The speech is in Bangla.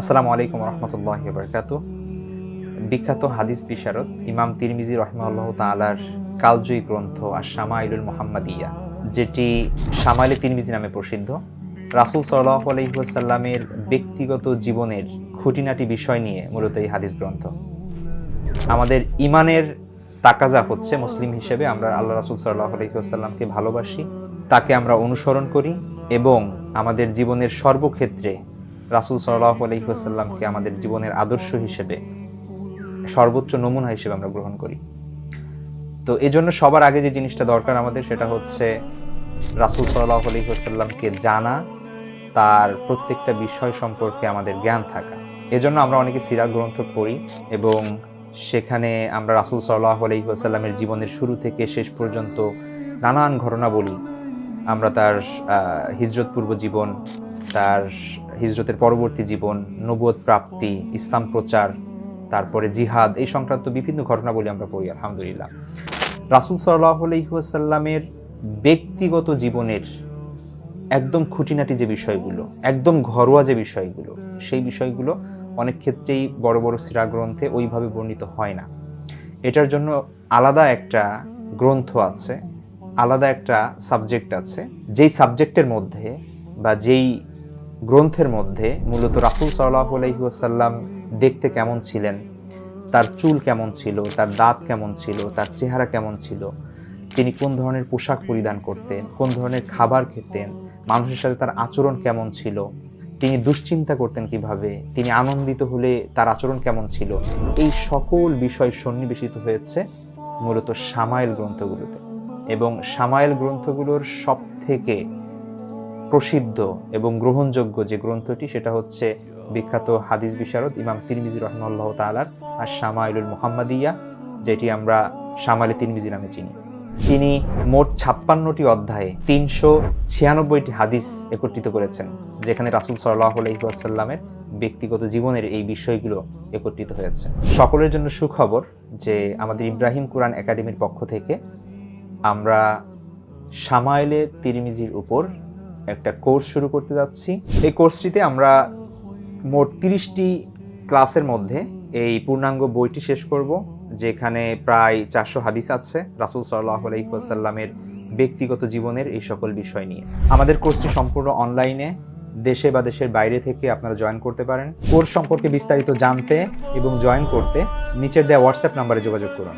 আসসালামু আলাইকুম রহমতুল্লাহ বরকাত বিখ্যাত হাদিস বিশারদ ইমাম তিরমিজি রহমাল্লাহ তালার কালজয়ী গ্রন্থ আর শামাইলুল মোহাম্মদিয়া, যেটি শামাইলে তিরমিজি নামে প্রসিদ্ধ। রাসুল সাল্লাহ আলহিহাসাল্লামের ব্যক্তিগত জীবনের খুঁটিনাটি বিষয় নিয়ে মূলত এই হাদিস গ্রন্থ। আমাদের ইমানের তাকাজা হচ্ছে মুসলিম হিসেবে আমরা আল্লাহ রাসুল সাল্লাহ আলহিহাসাল্লামকে ভালোবাসি, তাকে আমরা অনুসরণ করি এবং আমাদের জীবনের সর্বক্ষেত্রে রাসুল সাল্লাহ আলহিহাসাল্লামকে আমাদের জীবনের আদর্শ হিসেবে, সর্বোচ্চ নমুনা হিসেবে আমরা গ্রহণ করি। তো এই জন্য সবার আগে যে জিনিসটা দরকার আমাদের, সেটা হচ্ছে রাসুল সাল্লাহ আলহিহাসাল্লামকে জানা, তার প্রত্যেকটা বিষয় সম্পর্কে আমাদের জ্ঞান থাকা। এজন্য আমরা অনেকে সিরা গ্রন্থ পড়ি এবং সেখানে আমরা রাসুল সাল্লাহ আলহিহাসাল্লামের জীবনের শুরু থেকে শেষ পর্যন্ত নানান ঘটনা বলি। আমরা তার হিজরত পূর্ব জীবন, তার হিজরতের পরবর্তী জীবন, নবুয়ত প্রাপ্তি, ইসলাম প্রচার, তারপরে জিহাদ, এই সংক্রান্ত বিভিন্ন ঘটনাবলী আমরা পড়ি, আলহামদুলিল্লাহ। রাসুল সাল্লাহ আলহিহাসাল্লামের ব্যক্তিগত জীবনের একদম খুঁটিনাটি যে বিষয়গুলো, একদম ঘরোয়া যে বিষয়গুলো, সেই বিষয়গুলো অনেক ক্ষেত্রেই বড় বড় সিরা গ্রন্থে ওইভাবে বর্ণিত হয় না। এটার জন্য আলাদা একটা গ্রন্থ আছে, আলাদা একটা সাবজেক্ট আছে, যেই সাবজেক্টের মধ্যে বা যেই গ্রন্থের মধ্যে মূলত রাসুল সাল্লাহ আলহিহাসাল্লাম দেখতে কেমন ছিলেন, তার চুল কেমন ছিল, তার দাঁত কেমন ছিল, তার চেহারা কেমন ছিল, তিনি কোন ধরনের পোশাক পরিধান করতেন, কোন ধরনের খাবার খেতেন, মানুষের সাথে তার আচরণ কেমন ছিল, তিনি দুশ্চিন্তা করতেন কীভাবে, তিনি আনন্দিত হলে তার আচরণ কেমন ছিল, এই সকল বিষয় সন্নিবেশিত হয়েছে মূলত সামাইল গ্রন্থগুলোতে। এবং সামাইল গ্রন্থগুলোর সব থেকে প্রসিদ্ধ এবং গ্রহণযোগ্য যে গ্রন্থটি, সেটা হচ্ছে বিখ্যাত হাদিস বিশারদ ইমাম তিরমিজি রহমাল্লাহ তালার আর শামাইলুল মুহাম্মাদিয়া, যেটি আমরা শামাইলে তিরমিজি নামে চিনি। তিনি মোট ছাপ্পান্নটি অধ্যায়ে তিনশো ছিয়ানব্বইটি হাদিস একত্রিত করেছেন, যেখানে রাসুল সাল্লাহ আলহিহাসাল্লামের ব্যক্তিগত জীবনের এই বিষয়গুলো একত্রিত হয়েছে। সকলের জন্য সুখবর যে আমাদের ইব্রাহিম কোরআন একাডেমির পক্ষ থেকে আমরা সামাইলে তিরমিজির উপর একটা কোর্স শুরু করতে যাচ্ছি। এই কোর্সটিতে আমরা মোট তিরিশটি ক্লাসের মধ্যে এই পূর্ণাঙ্গ বইটি শেষ করব, যেখানে প্রায় চারশো হাদিস আছে রাসুল সাল্লাহ আলহিহাসাল্লামের ব্যক্তিগত জীবনের এই সকল বিষয় নিয়ে। আমাদের কোর্সটি সম্পূর্ণ অনলাইনে, দেশে বা দেশের বাইরে থেকে আপনারা জয়েন করতে পারেন। কোর্স সম্পর্কে বিস্তারিত জানতে এবং জয়েন করতে নিচের দেওয়া হোয়াটসঅ্যাপ নাম্বারে যোগাযোগ করুন।